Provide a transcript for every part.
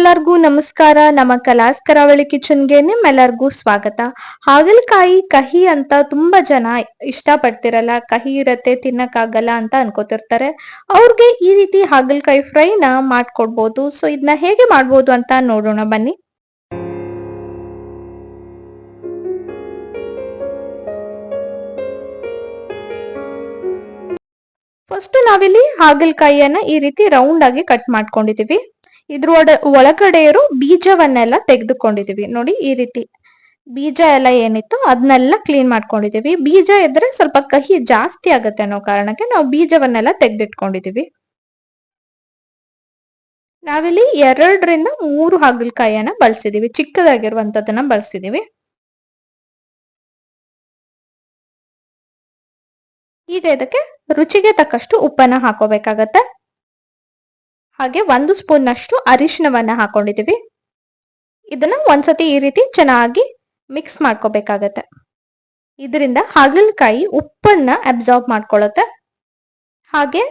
ಎಲ್ಲರಿಗೂ ನಮಸ್ಕಾರ. ನಮ್ಮ ಕಲಾಸ್ ಕರಾವಳಿ ಕಿಚನ್ಗೆ ನಿಮ್ಮೆಲ್ಲರಿಗೂ ಸ್ವಾಗತ. ಹಾಗಲಕಾಯಿ ಕಹಿ ಅಂತ ತುಂಬಾ ಜನ ಇಷ್ಟ ಪಡ್ತಿರಲ್ಲ ಕಹಿ ಇರತ್ತೆ, ತಿನ್ನಕ್ಕಾಗಲ್ಲ ಅಂತ ಅನ್ಕೋತಿರ್ತಾರೆ. ಅವ್ರಿಗೆ ಈ ರೀತಿ ಹಾಗಲಕಾಯಿ ಫ್ರೈನ ಮಾಡ್ಕೊಡ್ಬೋದು. ಸೊ ಇದನ್ನ ಹೇಗೆ ಮಾಡ್ಬೋದು ಅಂತ ನೋಡೋಣ ಬನ್ನಿ. ಫಸ್ಟ್ ನಾವಿಲ್ಲಿ ಹಾಗಲಕಾಯಿಯನ್ನ ಈ ರೀತಿ ರೌಂಡ್ ಆಗಿ ಕಟ್ ಮಾಡ್ಕೊಂಡಿದೀವಿ ಇದ್ರ ಒಳಗಡೆ ಇರೋ ಬೀಜವನ್ನೆಲ್ಲ ತೆಗೆದುಕೊಂಡಿದೀವಿ ನೋಡಿ ಈ ರೀತಿ ಬೀಜ ಎಲ್ಲ ಏನಿತ್ತು ಅದನ್ನೆಲ್ಲ ಕ್ಲೀನ್ ಮಾಡ್ಕೊಂಡಿದೀವಿ ಬೀಜ ಇದ್ರೆ ಸ್ವಲ್ಪ ಕಹಿ ಜಾಸ್ತಿ ಆಗುತ್ತೆ ಅನ್ನೋ ಕಾರಣಕ್ಕೆ ನಾವು ಬೀಜವನ್ನೆಲ್ಲ ತೆಗೆದಿಟ್ಕೊಂಡಿದೀವಿ ನಾವಿಲ್ಲಿ ಎರಡರಿಂದ ಮೂರು ಹಾಗಲಕಾಯಿಯನ್ನ ಬಳಸಿದೀವಿ ಚಿಕ್ಕದಾಗಿರುವಂತದನ್ನ ಬಳಸಿದೀವಿ ಈಗ ಇದಕ್ಕೆ ರುಚಿಗೆ ತಕ್ಕಷ್ಟು ಉಪ್ಪನ್ನ ಹಾಕೋಬೇಕಾಗತ್ತೆ. ಹಾಗೆ ಒಂದು ಸ್ಪೂನ್ ನಷ್ಟು ಅರಿಶಿನವನ್ನ ಹಾಕೊಂಡಿದೀವಿ ಇದನ್ನ ಒಂದ್ಸತಿ ಈ ರೀತಿ ಚೆನ್ನಾಗಿ ಮಿಕ್ಸ್ ಮಾಡ್ಕೋಬೇಕಾಗತ್ತೆ. ಇದರಿಂದ ಹಾಗಲಕಾಯಿ ಉಪ್ಪನ್ನ ಅಬ್ಸಾರ್ಬ್ ಮಾಡ್ಕೊಳ್ಳುತ್ತೆ ಹಾಗೆ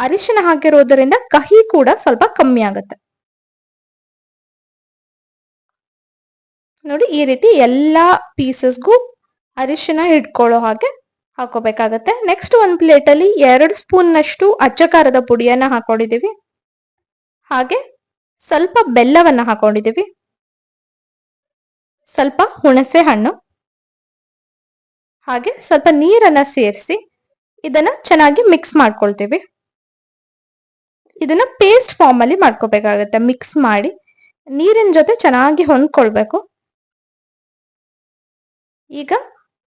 ಅರಿಶಿನ ಹಾಕಿರೋದರಿಂದ ಕಹಿ ಕೂಡ ಸ್ವಲ್ಪ ಕಮ್ಮಿ ಆಗುತ್ತೆ. ನೋಡಿ ಈ ರೀತಿ ಎಲ್ಲಾ ಪೀಸಸ್ಗೂ ಅರಿಶಿನ ಹಿಡ್ಕೊಳ್ಳೋ ಹಾಗೆ ಹಾಕೋಬೇಕಾಗತ್ತೆ. ನೆಕ್ಸ್ಟ್ ಒಂದ್ ಪ್ಲೇಟ್ ಅಲ್ಲಿ ಎರಡು ಸ್ಪೂನ್ ನಷ್ಟು ಪುಡಿಯನ್ನು ಖಾರದ ಪುಡಿಯನ್ನ ಹಾಕೊಂಡಿದೀವಿ ಹಾಗೆ ಸ್ವಲ್ಪ ಬೆಲ್ಲವನ್ನ ಹಾಕೊಂಡಿದ್ದೀವಿ. ಸ್ವಲ್ಪ ಹುಣಸೆ ಹಣ್ಣು. ಹಾಗೆ ಸ್ವಲ್ಪ ನೀರನ್ನ ಸೇರಿಸಿ ಇದನ್ನ ಚೆನ್ನಾಗಿ ಮಿಕ್ಸ್ ಮಾಡ್ಕೊಳ್ತೀವಿ. ಇದನ್ನ ಪೇಸ್ಟ್ ಫಾರ್ಮ್ ಅಲ್ಲಿ ಮಾಡ್ಕೋಬೇಕಾಗತ್ತೆ. ಮಿಕ್ಸ್ ಮಾಡಿ ನೀರಿನ ಜೊತೆ ಚೆನ್ನಾಗಿ ಹೊಂದ್ಕೊಳ್ಬೇಕು. ಈಗ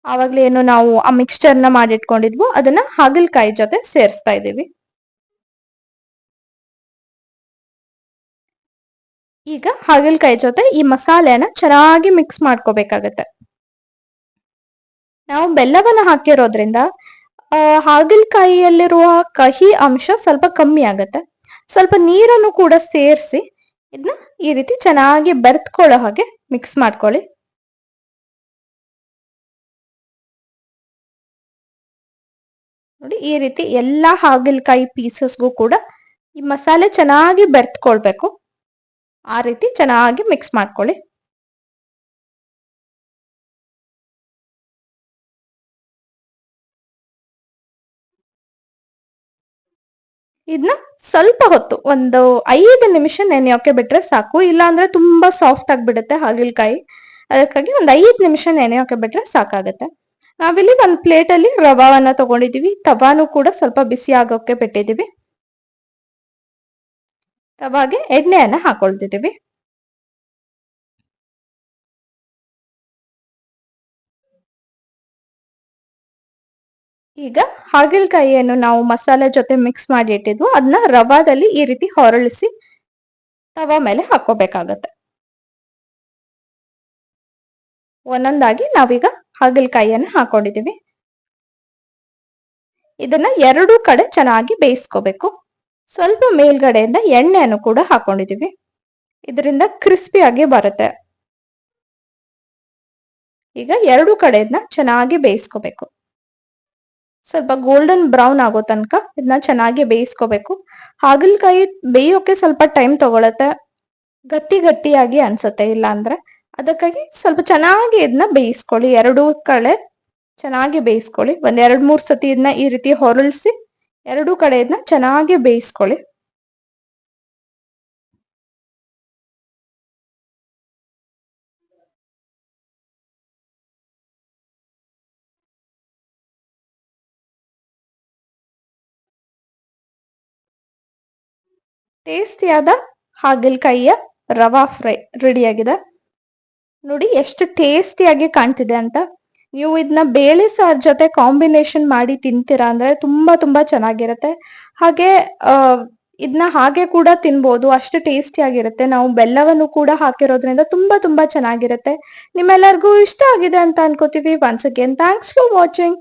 ಆವಾಗ್ಲೇನು ನಾವು ಆ ಮಿಕ್ಸ್ಚರ್ನ ಮಾಡಿಟ್ಕೊಂಡಿದ್ವು ಅದನ್ನ ಹಾಗಲಕಾಯಿ ಜೊತೆ ಸೇರಿಸ್ತಾ ಇದ್ದೀವಿ. ಈಗ ಹಾಗಲಕಾಯಿ ಜೊತೆ ಈ ಮಸಾಲೆನ ಚೆನ್ನಾಗಿ ಮಿಕ್ಸ್ ಮಾಡ್ಕೋಬೇಕಾಗತ್ತೆ. ನಾವು ಬೆಲ್ಲವನ್ನ ಹಾಕಿರೋದ್ರಿಂದ ಹಾಗಲಕಾಯಿಯಲ್ಲಿರುವ ಕಹಿ ಅಂಶ ಸ್ವಲ್ಪ ಕಮ್ಮಿ ಆಗತ್ತೆ. ಸ್ವಲ್ಪ ನೀರನ್ನು ಕೂಡ ಸೇರಿಸಿ ಇದನ್ನ ಈ ರೀತಿ ಚೆನ್ನಾಗಿ ಬೆರ್ತ್ಕೊಳ್ಳೋ ಹಾಗೆ ಮಿಕ್ಸ್ ಮಾಡ್ಕೊಳ್ಳಿ. ನೋಡಿ, ಈ ರೀತಿ ಎಲ್ಲಾ ಹಾಗಲಕಾಯಿ ಪೀಸಸ್ಗೂ ಕೂಡ ಈ ಮಸಾಲೆ ಚೆನ್ನಾಗಿ ಬೆರ್ತ್ಕೊಳ್ಬೇಕು ಆ ರೀತಿ ಚೆನ್ನಾಗಿ ಮಿಕ್ಸ್ ಮಾಡ್ಕೊಳ್ಳಿ. ಇದನ್ನ ಸ್ವಲ್ಪ ಹೊತ್ತು, ಒಂದು ಐದು ನಿಮಿಷ ನೆನೆಯೋಕೆ ಬಿಟ್ರೆ ಸಾಕು. ಇಲ್ಲ ಅಂದ್ರೆ ತುಂಬಾ ಸಾಫ್ಟ್ ಆಗಿಬಿಡುತ್ತೆ ಹಾಗಲಕಾಯಿ. ಅದಕ್ಕಾಗಿ ಒಂದು ಐದು ನಿಮಿಷ ನೆನೆಯೋಕೆ ಬಿಟ್ರೆ ಸಾಕಾಗುತ್ತೆ. ನಾವಿಲ್ಲಿ ಒಂದು ಪ್ಲೇಟಲ್ಲಿ ರವಾವನ್ನ ತಗೊಂಡಿದ್ದೀವಿ. ತವಾನು ಕೂಡ ಸ್ವಲ್ಪ ಬಿಸಿ ಆಗೋಕೆ ಬಿಟ್ಟಿದೀವಿ ತವಾಗೆ ಎಣ್ಣೆಯನ್ನ ಹಾಕೊಳ್ತಿದ್ದೀವಿ. ಈಗ ಹಾಗಲಕಾಯಿಯನ್ನು ನಾವು ಮಸಾಲೆ ಜೊತೆ ಮಿಕ್ಸ್ ಮಾಡಿ ಇಟ್ಟಿದ್ವು. ಅದನ್ನ ರವಾದಲ್ಲಿ ಈ ರೀತಿ ಹೊರಳಿಸಿ ತವಾ ಮೇಲೆ ಹಾಕೋಬೇಕಾಗತ್ತೆ ಒಂದೊಂದಾಗಿ ನಾವೀಗ ಹಾಗಲಕಾಯಿಯನ್ನು ಹಾಕೊಂಡಿದೀವಿ ಇದನ್ನ ಎರಡು ಕಡೆ ಚೆನ್ನಾಗಿ ಬೇಯಿಸ್ಕೋಬೇಕು. ಸ್ವಲ್ಪ ಮೇಲ್ಗಡೆಯಿಂದ ಎಣ್ಣೆಯನ್ನು ಕೂಡ ಹಾಕೊಂಡಿದ್ದೀವಿ. ಇದರಿಂದ ಕ್ರಿಸ್ಪಿಯಾಗಿ ಬರುತ್ತೆ. ಈಗ ಎರಡು ಕಡೆಯನ್ನ ಚೆನ್ನಾಗಿ ಬೇಯಿಸ್ಕೋಬೇಕು. ಸ್ವಲ್ಪ ಗೋಲ್ಡನ್ ಬ್ರೌನ್ ಆಗೋ ತನಕ ಇದನ್ನ ಚೆನ್ನಾಗಿ ಬೇಯಿಸ್ಕೋಬೇಕು. ಹಾಗಲಕಾಯಿ ಬೇಯೋಕೆ ಸ್ವಲ್ಪ ಟೈಮ್ ತಗೊಳತ್ತೆ. ಗಟ್ಟಿ ಗಟ್ಟಿಯಾಗಿ ಅನ್ಸತ್ತೆ ಇಲ್ಲ ಅಂದ್ರೆ ಅದಕ್ಕಾಗಿ ಸ್ವಲ್ಪ ಚೆನ್ನಾಗಿ ಇದನ್ನ ಬೇಯಿಸ್ಕೊಳ್ಳಿ. ಎರಡು ಕಡೆ ಚೆನ್ನಾಗಿ ಬೇಯಿಸ್ಕೊಳ್ಳಿ. ಒಂದ್ ಎರಡ್ ಮೂರ್ ಸತಿ ಇದನ್ನ ಈ ರೀತಿ ಹೊರಳಿಸಿ ಎರಡು ಕಡೆಯಿಂದ ಇದನ್ನ ಚೆನ್ನಾಗಿ ಬೇಯಿಸ್ಕೊಳ್ಳಿ. ಟೇಸ್ಟಿಯಾದ ಹಾಗಲಕಾಯಿಯ ರವಾ ಫ್ರೈ ರೆಡಿಯಾಗಿದೆ. ನೋಡಿ ಎಷ್ಟು ಟೇಸ್ಟಿಯಾಗಿ ಕಾಣ್ತಿದೆ ಅಂತ. ನೀವು ಇದನ್ನ ಬೇಳೆ ಸಾರ್ ಜೊತೆ ಕಾಂಬಿನೇಷನ್ ಮಾಡಿ ತಿಂತೀರಾ ಅಂದ್ರೆ ತುಂಬಾ ತುಂಬಾ ಚೆನ್ನಾಗಿರುತ್ತೆ. ಹಾಗೆ ಇದನ್ನ ಹಾಗೆ ಕೂಡ ತಿನ್ಬೋದು, ಅಷ್ಟು ಟೇಸ್ಟಿ ಆಗಿರುತ್ತೆ. ನಾವು ಬೆಲ್ಲವನ್ನು ಕೂಡ ಹಾಕಿರೋದ್ರಿಂದ ತುಂಬಾ ತುಂಬಾ ಚೆನ್ನಾಗಿರುತ್ತೆ. ನಿಮ್ಮೆಲ್ಲರಿಗೂ ಇಷ್ಟ ಆಗಿದೆ ಅಂತ ಅನ್ಕೋತೀವಿ. Once again thanks for watching